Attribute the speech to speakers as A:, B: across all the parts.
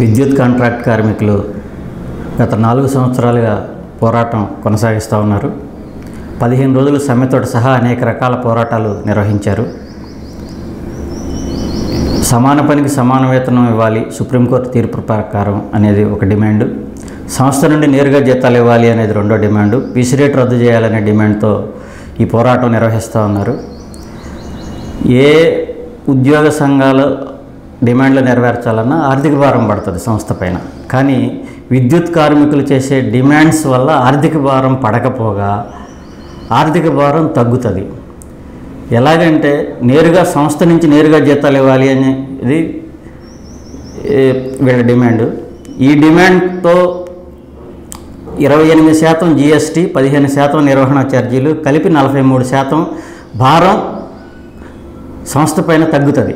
A: విద్యుత్ కాంట్రాక్ట్ కార్మికులు గత నాలుగు సంవత్సరాలుగా పోరాటం కొనసాగిస్తూ ఉన్నారు. పదిహేను రోజులు సమ్మెతో సహా అనేక రకాల పోరాటాలు నిర్వహించారు. సమాన పనికి సమాన వేతనం ఇవ్వాలి సుప్రీంకోర్టు తీర్పు ప్రకారం అనేది ఒక డిమాండ్. సంస్థ నుండి నేరుగా జీతాలు ఇవ్వాలి అనేది రెండో డిమాండ్. పీసీ రేట్ రద్దు చేయాలనే డిమాండ్తో ఈ పోరాటం నిర్వహిస్తూ ఉన్నారు. ఏ ఉద్యోగ సంఘాలు డిమాండ్లు నెరవేర్చాలన్నా ఆర్థిక భారం పడుతుంది సంస్థ పైన. కానీ విద్యుత్ కార్మికులు చేసే డిమాండ్స్ వల్ల ఆర్థిక భారం పడకపోగా ఆర్థిక భారం తగ్గుతుంది. ఎలాగంటే నేరుగా సంస్థ నుంచి నేరుగా జీతాలు ఇవ్వాలి అనేది వీళ్ళ డిమాండ్. ఈ డిమాండ్తో ఇరవై ఎనిమిది శాతం జిఎస్టీ పదిహేను శాతం నిర్వహణ ఛార్జీలు కలిపి నలభై మూడు శాతం భారం సంస్థ పైన తగ్గుతుంది.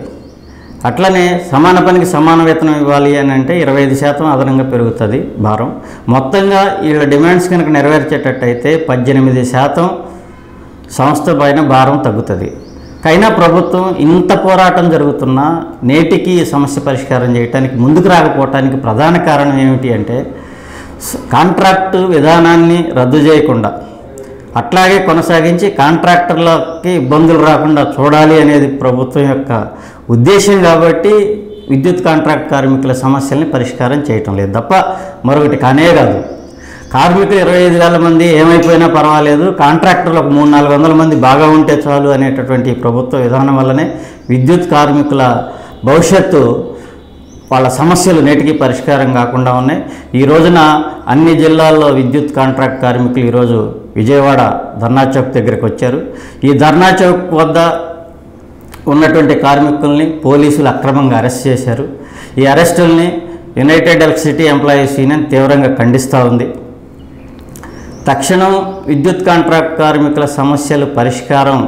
A: అట్లనే సమాన పనికి సమాన వేతనం ఇవ్వాలి అని అంటే ఇరవై ఐదు శాతం అదనంగా పెరుగుతుంది భారం. మొత్తంగా వీళ్ళ డిమాండ్స్ కనుక నెరవేర్చేటట్టయితే పద్దెనిమిది శాతం సంస్థ పైన భారం తగ్గుతుంది. కైనా ప్రభుత్వం ఇంత పోరాటం జరుగుతున్నా నేటికి ఈ సమస్య పరిష్కారం చేయడానికి ముందుకు రాకపోవటానికి ప్రధాన కారణం ఏమిటి అంటే కాంట్రాక్టు విధానాన్ని రద్దు చేయకుండా అట్లాగే కొనసాగించి కాంట్రాక్టర్లకి ఇబ్బందులు రాకుండా చూడాలి అనేది ప్రభుత్వం యొక్క ఉద్దేశం కాబట్టి విద్యుత్ కాంట్రాక్ట్ కార్మికుల సమస్యల్ని పరిష్కారం చేయటం లేదు. తప్ప మరొకటి కానే కాదు. కార్మికులు ఇరవై ఐదు వేల మంది ఏమైపోయినా పర్వాలేదు. కాంట్రాక్టర్లు ఒక మూడు నాలుగు వందల మంది బాగా ఉంటే చాలు అనేటటువంటి ప్రభుత్వ విధానం వల్లనే విద్యుత్ కార్మికుల భవిష్యత్తు వాళ్ళ సమస్యలు నేటికి పరిష్కారం కాకుండా ఉన్నాయి. ఈ రోజున అన్ని జిల్లాల్లో విద్యుత్ కాంట్రాక్ట్ కార్మికులు ఈరోజు విజయవాడ ధర్నా చౌక్ దగ్గరికి వచ్చారు. ఈ ధర్నా చౌక్ వద్ద ఉన్నటువంటి కార్మికుల్ని పోలీసులు అక్రమంగా అరెస్ట్ చేశారు. ఈ అరెస్టుల్ని యునైటెడ్ ఎలక్ట్రిసిటీ ఎంప్లాయీస్ యూనియన్ తీవ్రంగా ఖండిస్తూ ఉంది. తక్షణం విద్యుత్ కాంట్రాక్ట్ కార్మికుల సమస్యలు పరిష్కారం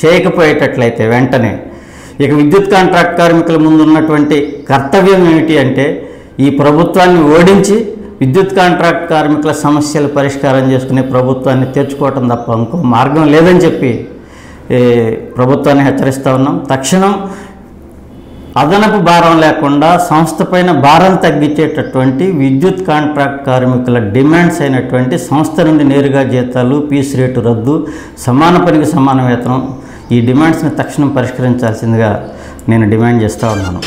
A: చేయకపోయేటట్లయితే వెంటనే ఇక విద్యుత్ కాంట్రాక్ట్ కార్మికుల ముందు ఉన్నటువంటి కర్తవ్యం ఏమిటి అంటే ఈ ప్రభుత్వాన్ని ఓడించి విద్యుత్ కాంట్రాక్ట్ కార్మికుల సమస్యలు పరిష్కారం చేసుకునే ప్రభుత్వాన్ని తెచ్చుకోవటం తప్ప ఇంకో మార్గం లేదని చెప్పి ప్రభుత్వాన్ని హెచ్చరిస్తూ ఉన్నాం. తక్షణం అదనపు భారం లేకుండా సంస్థపైన భారం తగ్గించేటటువంటి విద్యుత్ కాంట్రాక్ట్ కార్మికుల డిమాండ్స్ అయినటువంటి సంస్థ నుండి నేరుగా జీతాలు పీస్ రేటు రద్దు సమాన పనికి సమాన వేతనం ఈ డిమాండ్స్ని తక్షణం పరిష్కరించాల్సిందిగా నేను డిమాండ్ చేస్తూ ఉన్నాను.